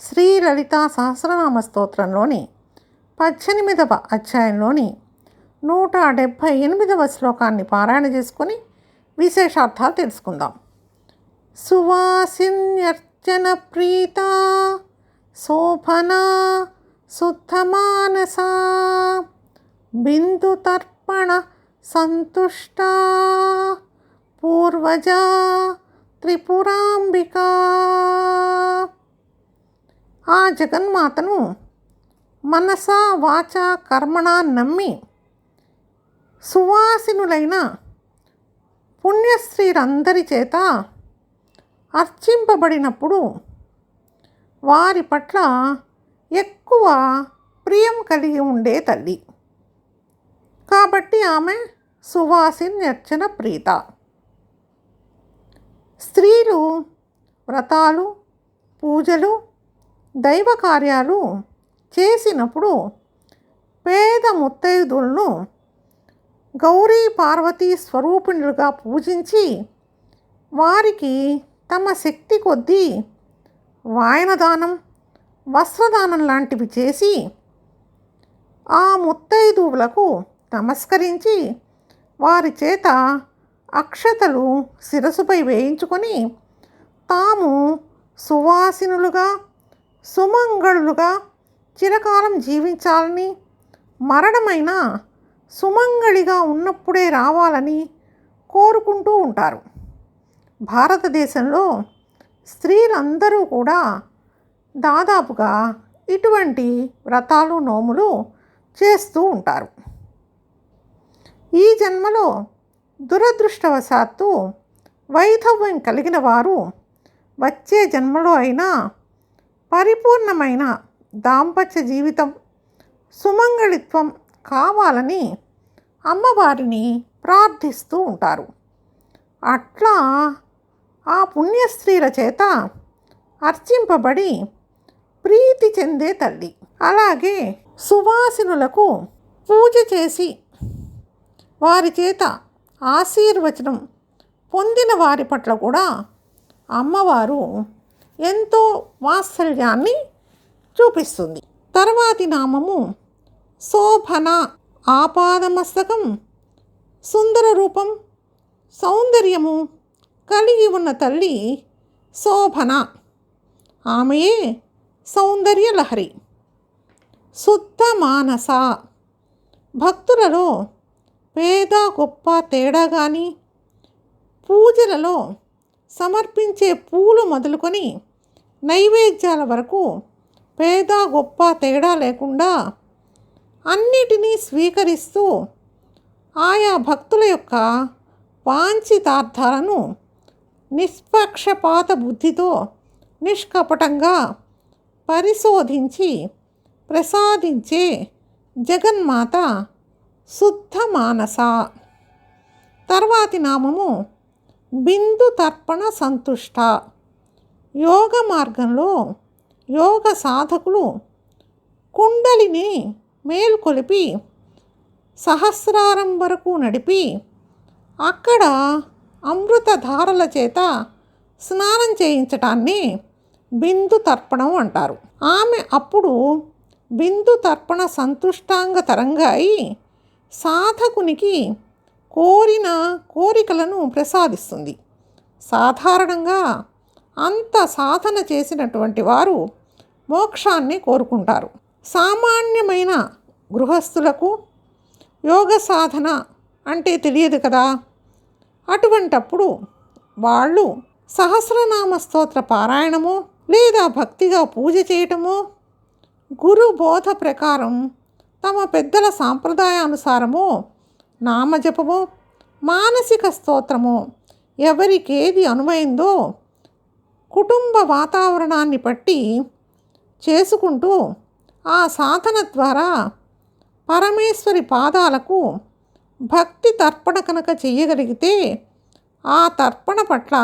శ్రీ లలితా సహస్రనామ స్తోత్రంలోని పద్దెనిమిదవ అధ్యాయంలోని నూట డెబ్భై ఎనిమిదవ శ్లోకాన్ని పారాయణ చేసుకొని విశేషార్థాలు తెలుసుకుందాం. సువాసిన్యర్చన ప్రీత శోభనా శుద్ధమానసా బిందుతర్పణ సంతుష్ట పూర్వజ త్రిపురాంబికా. ఆ జగన్మాతను మనసా వాచ కర్మణ నమ్మి సువాసినులైన పుణ్యస్త్రీలందరి చేత అర్చింపబడినప్పుడు వారి పట్ల ఎక్కువ ప్రియం కలిగి ఉండే తల్లి. కాబట్టి ఆమె సువాసిన్యర్చన ప్రీత. స్త్రీలు వ్రతాలు పూజలు దైవ కార్యాలు చేసినప్పుడు పేద ముత్తైదులను గౌరీ పార్వతీ స్వరూపిణులుగా పూజించి వారికి తమ శక్తి కొద్దీ వాయనదానం వస్త్రదానం లాంటివి చేసి ఆ ముత్తైదువులకు నమస్కరించి వారి చేత అక్షతలు శిరసుపై వేయించుకొని తాము సువాసినులుగా సుమంగళులుగా చిరకాలం జీవించాలని మరణమైన సుమంగళిగా ఉన్నప్పుడే రావాలని కోరుకుంటూ ఉంటారు. భారతదేశంలో స్త్రీలందరూ కూడా దాదాపుగా ఇటువంటి వ్రతాలు నోములు చేస్తూ ఉంటారు. ఈ జన్మలో దురదృష్టవశాత్తు వైధవ్యం కలిగిన వారు వచ్చే జన్మలో అయినా పరిపూర్ణమైన దాంపత్య జీవితం సుమంగళిత్వం కావాలని అమ్మవారిని ప్రార్థిస్తూ ఉంటారు. అట్లా ఆ పుణ్యస్త్రీల చేత అర్చింపబడి ప్రీతి చెందే తల్లి. అలాగే సువాసినులకు పూజ చేసి వారి చేత ఆశీర్వచనం పొందిన వారి పట్ల కూడా అమ్మవారు ఎంతో వాత్సల్యాన్ని చూపిస్తుంది. తర్వాతి నామము శోభన ఆపాదమస్తకం సుందర రూపం సౌందర్యము కలిగి ఉన్న తల్లి శోభన. ఆమెయే సౌందర్యలహరి శుద్ధ మానస. భక్తులలో పేద గొప్ప తేడా కానీ పూజలలో సమర్పించే పూలు మొదలుకొని నైవేద్యాల వరకు పేద గొప్ప తేడా లేకుండా అన్నిటినీ స్వీకరిస్తూ ఆయా భక్తుల యొక్క వాంఛితార్థాలను నిష్పక్షపాత బుద్ధితో నిష్కపటంగా పరిశోధించి ప్రసాదించే జగన్మాత శుద్ధ మానస. తర్వాతి నామము బిందు తర్పణ సంతుష్ట. యోగ మార్గంలో యోగ సాధకులు కుండలిని మేల్కొలిపి సహస్రారం వరకు నడిపి అక్కడ అమృతధారల చేత స్నానం చేయించటాన్ని బిందు తర్పణం అంటారు. ఆమె అప్పుడు బిందు తర్పణ సంతుష్టాంగ తరంగా అయి సాధకునికి కోరిన కోరికలను ప్రసాదిస్తుంది. సాధారణంగా అంత సాధన చేసినటువంటి వారు మోక్షాన్ని కోరుకుంటారు. సామాన్యమైన గృహస్థులకు యోగ సాధన అంటే తెలియదు కదా. అటువంటప్పుడు వాళ్ళు సహస్రనామ స్తోత్ర పారాయణము లేదా భక్తిగా పూజ చేయటము గురు బోధ ప్రకారం తమ పెద్దల సాంప్రదాయానుసారము నామజపము మానసిక స్తోత్రము ఎవరికేది అనువైందో కుటుంబ వాతావరణాన్ని బట్టి చేసుకుంటూ ఆ సాధన ద్వారా పరమేశ్వరి పాదాలకు భక్తి తర్పణ కనుక చేయగలిగితే ఆ తర్పణ పట్ల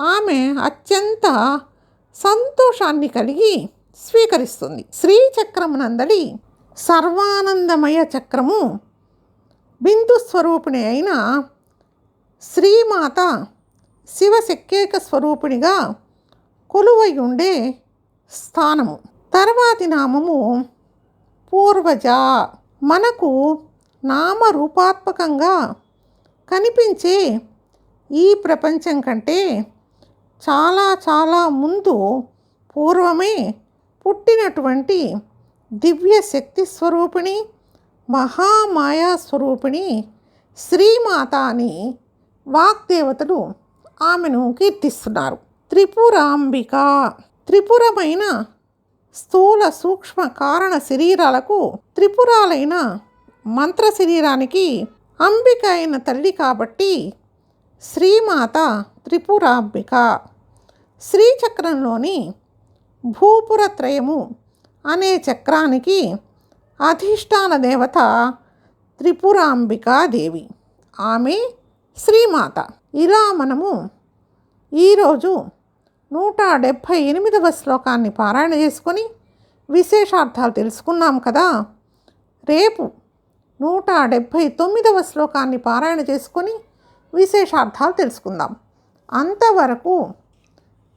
ఆమె అత్యంత సంతోషాన్ని కలిగి స్వీకరిస్తుంది. శ్రీచక్రమునందలి సర్వానందమయ చక్రము బిందు స్వరూపిణి అయిన శ్రీమాత శివశక్యేక స్వరూపిణిగా కొలువై ఉండే స్థానము. తర్వాతి నామము పూర్వజ. మనకు నామరూపాత్మకంగా కనిపించే ఈ ప్రపంచం కంటే చాలా చాలా ముందు పూర్వమే పుట్టినటువంటి దివ్య శక్తి స్వరూపిణి మహామాయా స్వరూపిణి శ్రీమాత అని వాగ్దేవతలు ఆమెను కీర్తిస్తున్నారు. త్రిపురాంబిక. త్రిపురమైన స్థూల సూక్ష్మ కారణ శరీరాలకు త్రిపురాలైన మంత్ర శరీరానికి అంబిక అయిన తల్లి కాబట్టి శ్రీమాత త్రిపురాంబిక. శ్రీచక్రంలోని భూపురత్రయము అనే చక్రానికి అధిష్టాన దేవత త్రిపురాంబికాదేవి. ఆమె శ్రీమాత. ఇలా మనము ఈరోజు నూట డెబ్భై ఎనిమిదవ శ్లోకాన్ని పారాయణ చేసుకొని విశేషార్థాలు తెలుసుకున్నాం కదా. రేపు నూట డెబ్భై తొమ్మిదవ శ్లోకాన్ని పారాయణ చేసుకొని విశేషార్థాలు తెలుసుకుందాం. అంతవరకు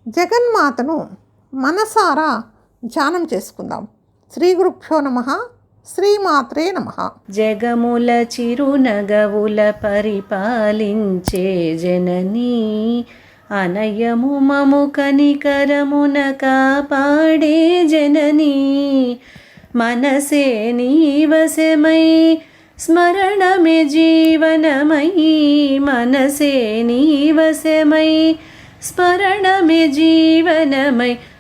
జగన్మాతను మనసారా ధ్యానం చేసుకుందాం. శ్రీ గురుభ్యో నమ. శ్రీమాత్రే నమ. జగముల చిరునగవుల పరిపాలించే జననీ అనయము మము కనికరమున కాపాడే జననీ. మనసే నీవశమై స్మరణమే జీవనమై. మనసే నీవశమై స్మరణమే జీవనమై